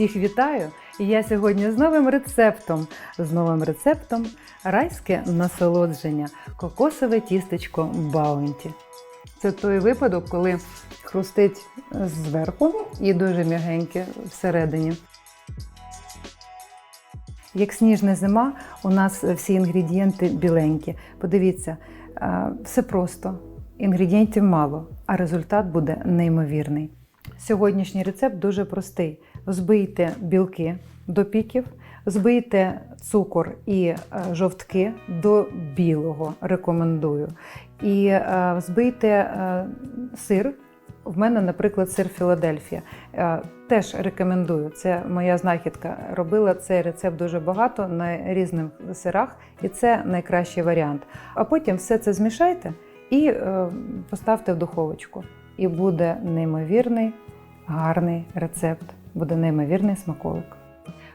Всіх вітаю! І я сьогодні з новим рецептом. З новим рецептом райське насолодження кокосове тістечко Баунті. Це той випадок, коли хрустить зверху і дуже м'ягеньке всередині. Як сніжна зима, у нас всі інгредієнти біленькі. Подивіться, е, все просто. Інгредієнтів мало, а результат буде неймовірний. Сьогоднішній рецепт дуже простий: взбийте білки до піків, збийте цукор і е, жовтки до білого. Рекомендую. І е, збийте е, сир. В мене, наприклад, сир Філадельфія. Теж рекомендую. Це моя знахідка. Робила цей рецепт дуже багато на різних сирах, і це найкращий варіант. А потім все це змішайте і поставте в духовочку. І буде неймовірний, гарний рецепт, буде неймовірний смаколик.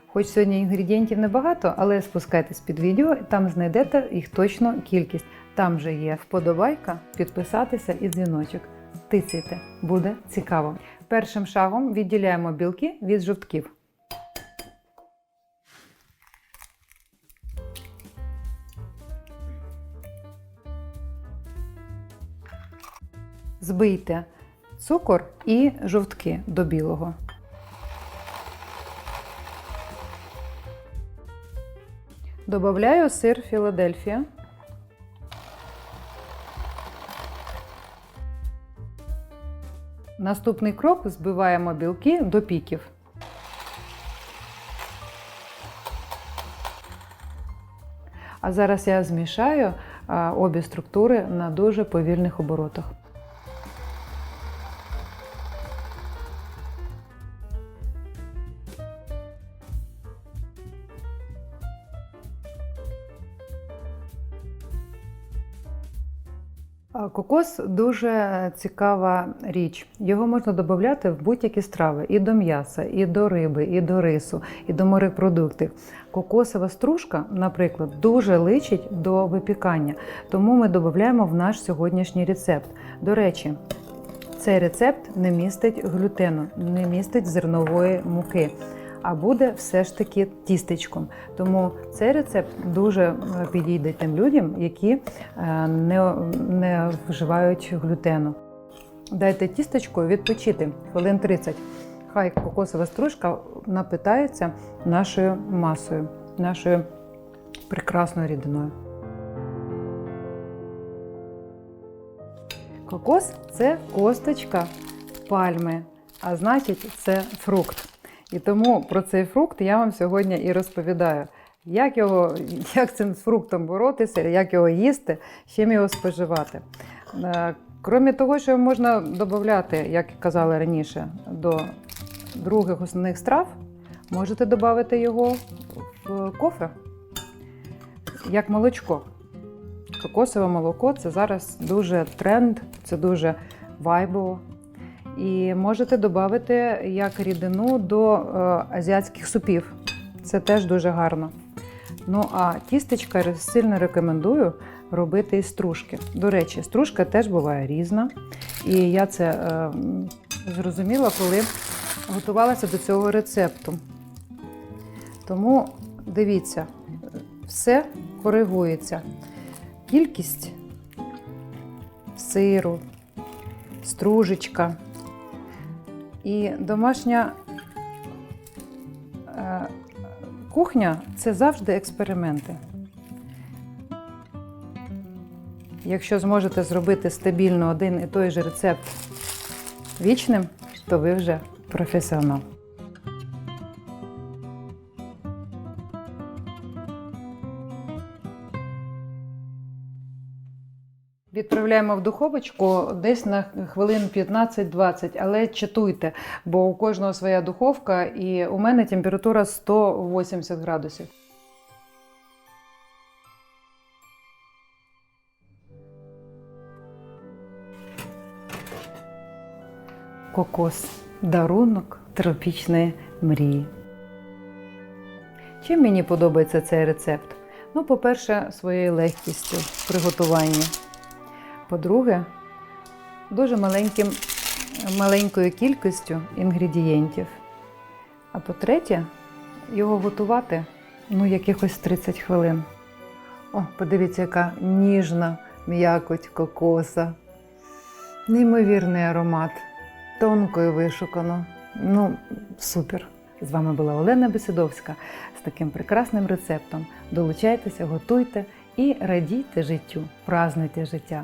Хоч сьогодні інгредієнтів небагато, але спускайтесь під відео, там знайдете їх точно кількість. Там же є вподобайка, підписатися і дзвіночок. Тицяйте, буде цікаво. Першим шагом відділяємо білки від жовтків. Збийте цукор і жовтки до білого. Добавляю сир Філадельфія. Наступний крок збиваємо білки до піків. А зараз я змішаю обі структури на дуже повільних оборотах. Кокос дуже цікава річ. Його можна додати в будь-які страви і до м'яса, і до риби, і до рису, і до морепродуктів. Кокосова стружка, наприклад, дуже личить до випікання, тому ми додаємо в наш сьогоднішній рецепт. До речі, цей рецепт не містить глютену, не містить зернової муки. А буде все ж таки тістечком. Тому цей рецепт дуже е, підійде тим людям, які е, не, не вживають глютену. Дайте тістечку відпочити хвилин 30. Хай кокосова стружка напитається нашою масою, нашою прекрасною рідиною. Кокос це косточка пальми, а значить, це фрукт. І тому про цей фрукт я вам сьогодні і розповідаю. Як його, як цим фруктом боротися, як його їсти, чим його споживати. Е, Крім того, що можна додати, як казали раніше, до других основних страв, можете додати його в кофе, як молочко. Кокосове молоко це зараз дуже тренд, це дуже вайбово. І можете додати як рідину до е, азіатських супів. Це теж дуже гарно. Ну а тістечка сильно рекомендую робити із стружки. До речі, стружка теж буває різна. І я це е, зрозуміла, коли готувалася до цього рецепту. Тому дивіться, все коригується. Кількість сиру, стружечка. І домашня е, кухня це завжди експерименти. Якщо зможете зробити стабільно один і той же рецепт вічним, то ви вже професіонал. Відправляємо в духовочку десь на хвилин 15-20, але читуйте, бо у кожного своя духовка, і у мене температура 180 градусів. Кокос дарунок тропічної мрії. Чим мені подобається цей рецепт? Ну, по-перше, своєю легкістю в приготуванні. По-друге, дуже маленьким, маленькою кількістю інгредієнтів. А то третє, його готувати ну, якихось 30 хвилин. О, подивіться, яка ніжна м'якоть кокоса. Неймовірний аромат. Тонко і вишукано. Ну, супер. З вами була Олена Бесідовська з таким прекрасним рецептом. Долучайтеся, готуйте і радійте життю, празнуйте життя.